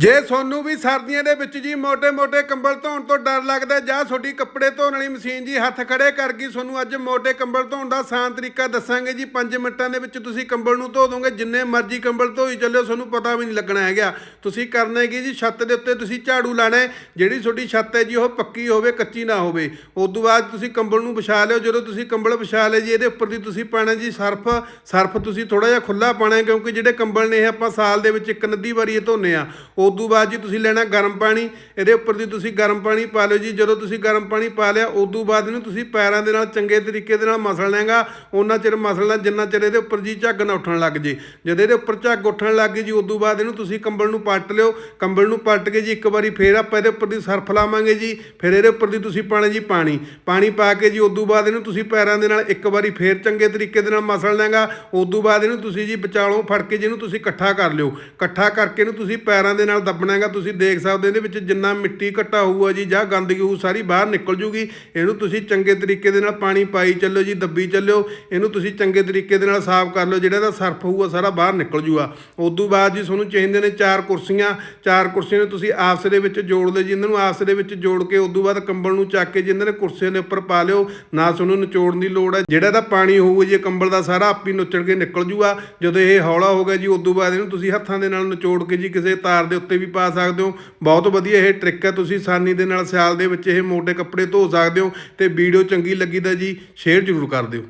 ਜੇ ਤੁਹਾਨੂੰ ਵੀ ਸਰਦੀਆਂ ਦੇ ਵਿੱਚ ਜੀ ਮੋਟੇ ਮੋਟੇ ਕੰਬਲ ਧੋਣ ਤੋਂ ਡਰ ਲੱਗਦਾ, ਜਾਂ ਤੁਹਾਡੀ ਕੱਪੜੇ ਧੋਣ ਵਾਲੀ ਮਸ਼ੀਨ ਜੀ ਹੱਥ ਖੜੇ ਕਰ ਗਈ ਤੁਹਾਨੂੰ ਅੱਜ ਮੋਟੇ ਕੰਬਲ ਧੋਣ ਦਾ ਆਸਾਨ ਤਰੀਕਾ ਦੱਸਾਂਗੇ ਜੀ। 5 ਮਿੰਟਾਂ ਦੇ ਵਿੱਚ ਤੁਸੀਂ ਕੰਬਲ ਨੂੰ ਧੋ ਦੋਗੇ, ਜਿੰਨੇ ਮਰਜ਼ੀ ਕੰਬਲ ਧੋਈ ਚੱਲਿਓ, ਤੁਹਾਨੂੰ ਪਤਾ ਵੀ ਨਹੀਂ ਲੱਗਣਾ ਹੈਗਾ। ਤੁਸੀਂ ਕਰਨਾ ਹੈ ਕਿ ਜੀ, ਛੱਤ ਦੇ ਉੱਤੇ ਤੁਸੀਂ ਝਾੜੂ ਲਾਣਾ ਜਿਹੜੀ ਤੁਹਾਡੀ ਛੱਤ ਹੈ ਜੀ, ਉਹ ਪੱਕੀ ਹੋਵੇ, ਕੱਚੀ ਨਾ ਹੋਵੇ। ਉਸ ਤੋਂ ਬਾਅਦ ਤੁਸੀਂ ਕੰਬਲ ਨੂੰ ਵਿਛਾ ਲਿਓ, ਜਦੋਂ ਤੁਸੀਂ ਕੰਬਲ ਵਿਛਾ ਲਏ ਜੀ, ਇਹਦੇ ਉੱਪਰ ਦੀ ਤੁਸੀਂ ਪਾਣਾ ਜੀ ਸਰਫ। ਸਰਫ ਤੁਸੀਂ ਥੋੜਾ ਜਿਹਾ ਖੁੱਲਾ ਪਾਣਾ ਕਿਉਂਕਿ ਜਿਹੜੇ ਕੰਬਲ ਨੇ ਇਹ ਆਪਾਂ ਸਾਲ ਦੇ ਵਿੱਚ ਇੱਕ ਨਦੀ ਵਾਰੀ ਧੋਨੇ ਆ। ਉਹ ਤੋਂ ਬਾਅਦ ਜੀ ਤੁਸੀਂ ਲੈਣਾ ਗਰਮ ਪਾਣੀ, ਇਹਦੇ ਉੱਪਰ ਦੀ ਤੁਸੀਂ ਗਰਮ ਪਾਣੀ ਪਾ ਲਿਓ ਜੀ। ਜਦੋਂ ਤੁਸੀਂ ਗਰਮ ਪਾਣੀ ਪਾ ਲਿਆ ਉਸ ਤੋਂ ਬਾਅਦ ਇਹਨੂੰ ਤੁਸੀਂ ਪੈਰਾਂ ਦੇ ਨਾਲ ਚੰਗੇ ਤਰੀਕੇ ਦੇ ਨਾਲ ਮਸਲ ਲੈਂਗਾ। ਉਹਨਾਂ ਚਿਰ ਮਸਲਣਾ ਜਿੰਨਾ ਚਿਰ ਇਹਦੇ ਉੱਪਰ ਜੀ ਝੱਗ ਨਾ ਉੱਠਣ ਲੱਗ ਜੇ। ਜਦ ਇਹਦੇ ਉੱਪਰ ਝੱਗ ਉੱਠਣ ਲੱਗ ਗਈ ਜੀ ਉਸ ਤੋਂ ਬਾਅਦ ਇਹਨੂੰ ਤੁਸੀਂ ਕੰਬਲ ਨੂੰ ਪੱਟ ਲਿਓ। ਕੰਬਲ ਨੂੰ ਪੱਟ ਕੇ ਜੀ ਇੱਕ ਵਾਰੀ ਫੇਰ ਆਪਾਂ ਇਹਦੇ ਉੱਪਰ ਦੀ ਸਰਫ ਲਾਵਾਂਗੇ ਜੀ। ਫਿਰ ਇਹਦੇ ਉੱਪਰ ਦੀ ਤੁਸੀਂ ਪਾਣਾ ਜੀ ਪਾਣੀ। ਪਾਣੀ ਪਾ ਕੇ ਜੀ ਉਸ ਤੋਂ ਬਾਅਦ ਇਹਨੂੰ ਤੁਸੀਂ ਪੈਰਾਂ ਦੇ ਨਾਲ ਇੱਕ ਵਾਰੀ ਫੇਰ ਚੰਗੇ ਤਰੀਕੇ ਦੇ ਨਾਲ ਮਸਲ ਲੈਂਗਾ। ਉਸ ਤੋਂ ਬਾਅਦ ਇਹਨੂੰ ਤੁਸੀਂ ਜੀ ਵਿਚਾਲੋਂ ਫੜ ਕੇ ਜਿਹਨੂੰ ਤੁਸੀਂ ਇਕੱਠਾ ਕਰ ਲਿਓ। ਇਕੱਠਾ ਕਰਕੇ ਇਹਨੂੰ ਤੁਸੀਂ ਪੈਰਾਂ ਦੇ ਨਾਲ ਦੱਬਣਾ ਹੈਗਾ ਤੁਸੀਂ ਦੇਖ ਸਕਦੇ ਹੋ ਇਹਦੇ ਵਿੱਚ ਜਿੰਨਾ ਮਿੱਟੀ ਇਕੱਠਾ ਹੋਊਗਾ ਜੀ, ਜਾਂ ਗੰਦਗੀ ਹੋਊ, ਸਾਰੀ ਬਾਹਰ ਨਿਕਲ ਜੂਗੀ। ਇਹਨੂੰ ਤੁਸੀਂ ਚੰਗੇ ਤਰੀਕੇ ਦੇ ਨਾਲ ਪਾਣੀ ਪਾਈ ਚੱਲਿਓ ਜੀ, ਦੱਬੀ ਚੱਲਿਓ। ਇਹਨੂੰ ਤੁਸੀਂ ਚੰਗੇ ਤਰੀਕੇ ਦੇ ਨਾਲ ਸਾਫ਼ ਕਰ ਲਿਓ, ਜਿਹੜਾ ਇਹਦਾ ਸਰਫ ਹੋਊਗਾ, ਸਾਰਾ ਬਾਹਰ ਨਿਕਲ ਜੂਗਾ। ਉਸ ਤੋਂ ਬਾਅਦ ਜੀ ਤੁਹਾਨੂੰ ਚਾਹੀਦੇ ਨੇ ਚਾਰ ਕੁਰਸੀਆਂ। ਚਾਰ ਕੁਰਸੀਆਂ ਨੂੰ ਤੁਸੀਂ ਆਪਸ ਦੇ ਵਿੱਚ ਜੋੜ ਲਓ ਜੀ, ਇਹਨਾਂ ਨੂੰ ਆਪਸ ਦੇ ਵਿੱਚ ਜੋੜ ਕੇ ਉਸ ਤੋਂ ਬਾਅਦ ਕੰਬਲ ਨੂੰ ਚੱਕ ਕੇ ਜਿੰਨਾਂ ਨੇ ਕੁਰਸੀਆਂ ਦੇ ਉੱਪਰ ਪਾ ਲਿਓ। ਨਾ ਤੁਹਾਨੂੰ ਨਿਚੋੜਨ ਦੀ ਲੋੜ ਹੈ। ਜਿਹੜਾ ਇਹਦਾ ਪਾਣੀ ਹੋਊਗਾ ਜੀ, ਇਹ ਕੰਬਲ ਦਾ ਸਾਰਾ ਆਪੀ ਨੁੱਚੜ ਕੇ ਨਿਕਲ ਜੂਗਾ। ਜਦੋਂ ਇਹ ਹੌਲਾ ਹੋ ਗਿਆ ਜੀ ਉਸ ਤੋਂ ਬਾਅਦ ਇਹਨੂੰ ਤੁਸੀਂ ਹੱਥਾਂ ਦੇ ਨਾਲ ਨਿਚੋੜ ਕੇ ਜੀ, ਕਿਸੇ ਤਾਰ ਦੇ ਉੱਤੇ ਵੀ ਪਾ ਸਕਦੇ ਹੋ। ਬਹੁਤ ਵਧੀਆ ਇਹ ਟ੍ਰਿਕ ਹੈ। ਤੁਸੀਂ ਆਸਾਨੀ ਦੇ ਨਾਲ ਸਿਆਲ ਦੇ ਵਿੱਚ ਇਹ ਮੋਟੇ ਕੱਪੜੇ ਧੋ ਸਕਦੇ ਹੋ ਤੇ ਵੀਡੀਓ ਚੰਗੀ ਲੱਗੀ ਤਾਂ ਜੀ ਸ਼ੇਅਰ ਜ਼ਰੂਰ ਕਰ ਦਿਓ।